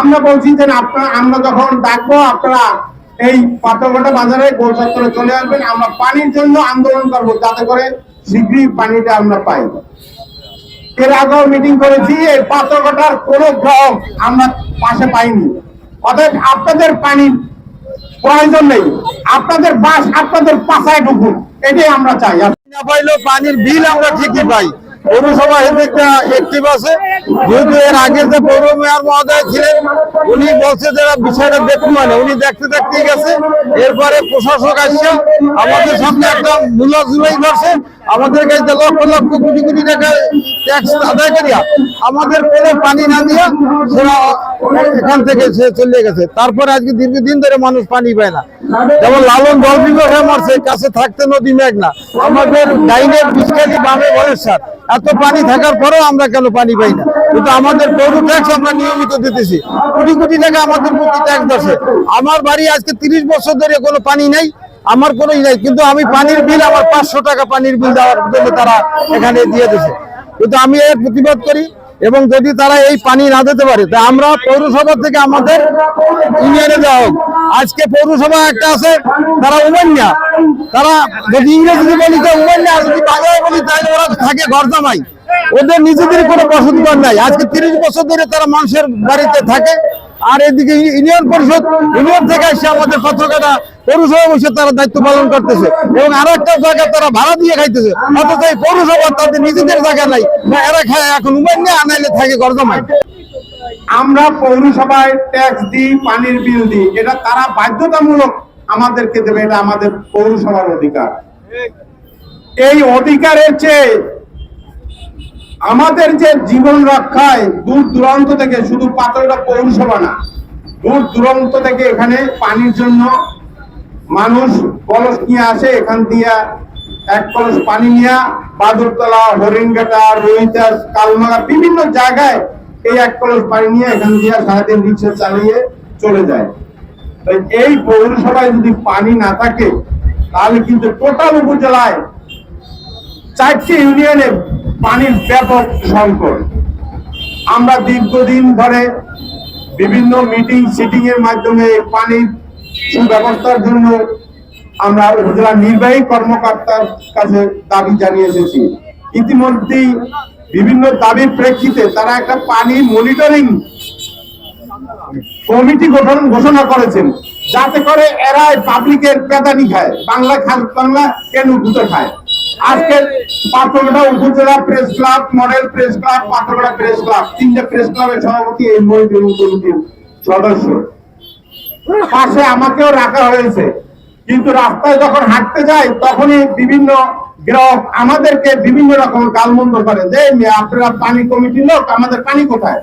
আমরা বলছি যে আপনারা, আমরা যখন ডাকবো, আপনারা এই পাথরঘাটা বাজারে গোল চত্বরে চলে আসবেন। আমরা পানির জন্য আন্দোলন করব, যাতে করে শীঘ্রই পানিটা আমরা পাই। এর আগেও মিটিং করেছি, এই পাথরঘাটার কোনো গ্রাহক আমরা পাশে পাইনি। অর্থাৎ আপনাদের পানির প্রয়োজন নেই। আপনাদের বাস আপনাদের পাশায় ঢুকুন, এটাই আমরা চাই। না পাইলেও পানির বিল আমরা ঠিকই পাই। পৌরসভা একটা অ্যাক্টিভ আছে। যেহেতু এর আগে যে পৌর মেয়র মহোদয় ছিলেন, উনি বলছে যারা বিষয়টা দেখুন মানে উনি দেখতে দেখতে গেছে। এরপরে প্রশাসক আসছে আমাদের সামনে একটা মূল্য জুলাই ধরছে আমাদের কাছে লক্ষ লক্ষ কোটি কোটি টাকা ট্যাক্স আদায় করিয়া আমাদের কোনো পানি না দিয়া সেটা এখান থেকে সে চলে গেছে। তারপরে আজকে দীর্ঘদিন ধরে মানুষ পানি পায় না। যেমন লালন জল বিভাগে মরছে, কাছে থাকতে নদী মেঘ না। আমাদের ডাইনে বিস্কালি বামে বলেশ্বর এত পানি থাকার পরেও আমরা কেন পানি পাই না? কিন্তু আমাদের পৌর ট্যাক্স আমরা নিয়মিত দিতেছি। কোটি কোটি টাকা আমাদের প্রতি ট্যাক্স দিচ্ছে আমার বাড়ি আজকে তিরিশ বছর ধরে কোনো পানি নেই। আমার কোনো ই নাই, কিন্তু আমি পানির বিল, আমার পাঁচশো টাকা পানির বিল দেওয়ার জন্য তারা এখানে দিয়ে দিছে। কিন্তু আমি এর প্রতিবাদ করি, এবং যদি তারা এই পানি না দিতে পারে, তা আমরা পৌরসভা থেকে আমাদের ইউনিয়নে দেওয়া হোক। আজকে পৌরসভা একটা আছে, তারা উমান্যা তারা যদি ইংরেজিতে বলি, তো উমান্যা আর যদি বাংলায় বলি, তাহলে ওরা থাকে গরজামাই ওদের নিজেদের কোনো বসত ঘর নাই। আজকে তিরিশ বছর ধরে তারা মানুষের বাড়িতে থাকে। আর এদিকে ইউনিয়ন পরিষদ, ইউনিয়ন থেকে এসে আমাদের পত্রকাটা পৌরসভা বসে তারা দায়িত্ব পালন করতেছে এবং আরও একটা জায়গা তারা ভাড়া দিয়ে খাইতেছে। অথচ এই পৌরসভা তাদের নিজেদের জায়গা নাই। এরা খায় এখন উমান্য আনাইলে থাকে গরজামাই আমরা পৌরসভায় ট্যাক্স দিই, পানির বিল দিই। এটা তারা বাধ্যতামূলক আমাদেরকে দেবে, এটা আমাদের পৌরসভার অধিকার। এই অধিকারের চেয়ে আমাদের যে জীবন রক্ষায় দূর দূরান্ত থেকে শুধু পাথরটা পৌরসভা না, দূর দূরান্ত থেকে এখানে পানির জন্য মানুষ কলস নিয়ে আসে, এখান দিয়ে এক কলস পানি নিয়ে বাদুরতলা, হরিণঘাটা, রোহিতাস, কালমাগা বিভিন্ন জায়গায় এই এক কলস পানি নিয়ে এখান দিয়ে সারাদিন রিক্সা চালিয়ে চলে যায়। এই পৌরসভায় যদি পানি না থাকে, তাহলে কিন্তু টোটাল উপজেলায় চারটি ইউনিয়নে পানির ব্যাপক সংকট। আমরা দীর্ঘদিন ধরে বিভিন্ন মিটিং সিটিং এর মাধ্যমে পানির সুব্যবস্থার জন্য আমরা উপজেলা নির্বাহী কর্মকর্তার কাছে দাবি জানিয়ে এসেছি ইতিমধ্যেই বিভিন্ন দাবির প্রেক্ষিতে তারা একটা পানি মনিটরিং কমিটি গঠন, ঘোষণা করেছেন। যাতে করে এরা পাবলিকের পেদানি খায়। বাংলা খাস বাংলা কেন ঘুতে খায়? আজকে পাথরঘাটা উপজেলা press club model press club Patharghata press club তিনটে প্রেস ক্লাবের সভাপতি এই মনিটরিং কমিটির সদস্য। পাশে আমাকেও রাখা হয়েছে। কিন্তু রাস্তায় যখন হাঁটতে যাই, তখনই বিভিন্ন গ্রাহক আমাদেরকে বিভিন্ন রকম গালমন্দ করে, যে আপনারা পানি কমিটির লোক, আমাদের পানি কোথায়?